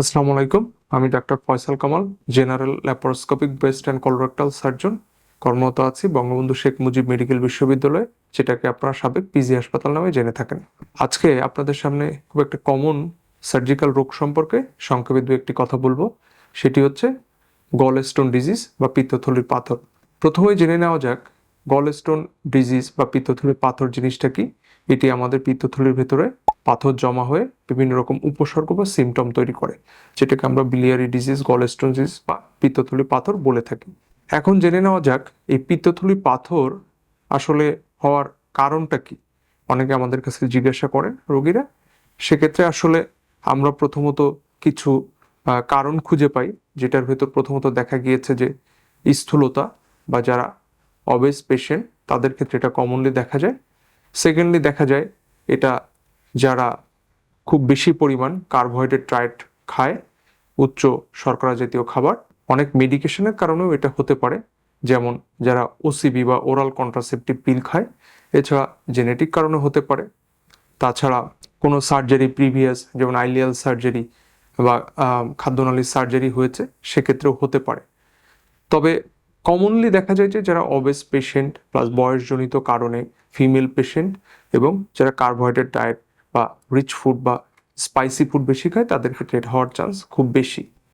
আসসালামু আলাইকুম। আমি doctor Faisal Kamal, general laparoscopic breast and colorectal surgeon. কর্মরত আছি বঙ্গবন্ধু শেখ মুজিব মেডিকেল বিশ্ববিদ্যালয়ে, যেটাকে আপনারা সাবেক পিজি হাসপাতাল নামে জেনে থাকেন। আজকে আপনাদের সামনে খুব একটা কমন সার্জিক্যাল রোগ সম্পর্কে সংক্ষেপে দু একটি কথা বলব। সেটি হচ্ছে গল স্টোন ডিজিজ বা পিত্তথলির পাথর। প্রথমেই জেনে নেওয়া যাক গল স্টোন ডিজিজ বা পিত্তথলির পাথর জিনিসটা কি? এটি আমাদের পিত্তথলির ভেতরে পাথর জমা হয়ে বিভিন্ন রকম উপসর্গ বা সিমটম তৈরি করে, যেটাকে আমরা বিলিয়ারি ডিজিজ গলস্টোন ডিজিজ বা পিত্তথলি পাথর বলে থাকি। এখন জেনে নেওয়া যাক, এই পিত্তথলি পাথর আসলে হওয়ার কারণটা কি? অনেকে আমাদের কাছে জিজ্ঞাসা করেন রোগীরা। সেক্ষেত্রে আসলে আমরা প্রথমত কিছু কারণ খুঁজে পাই, যেটার ভেতর প্রথমত দেখা গিয়েছে যে স্থূলতা বা যারা অবেস পেশেন্ট তাদের ক্ষেত্রে এটা কমনলি দেখা যায়। সেকেন্ডলি দেখা যায় এটা যারা খুব বেশি পরিমাণ কার্বোহাইড্রেট ডায়েট খায়, উচ্চ শর্করা জাতীয় খাবার, অনেক মেডিকেশনের কারণেও এটা হতে পারে। যেমন যারা ওসিবি বা ওরাল কন্ট্রাসেপটিভ পিল খায়, এছাড়া জেনেটিক কারণে হতে পারে। তাছাড়া কোনো সার্জারি প্রিভিয়াস যেমন আইলিয়াল সার্জারি বা খাদ্যনালীর সার্জারি হয়েছে, সেক্ষেত্রেও হতে পারে। তবে কমনলি দেখা যায় যে যারা অবেস পেশেন্ট প্লাস বয়সজনিত কারণে ফিমেল পেশেন্ট এবং যারা কার্বোহাইড্রেট ডায়েট বা রিচ ফুড বা স্পাইসি ফুড বেশি খায় তাদের ক্ষেত্রে হওয়ার চান্স খুব বেশি।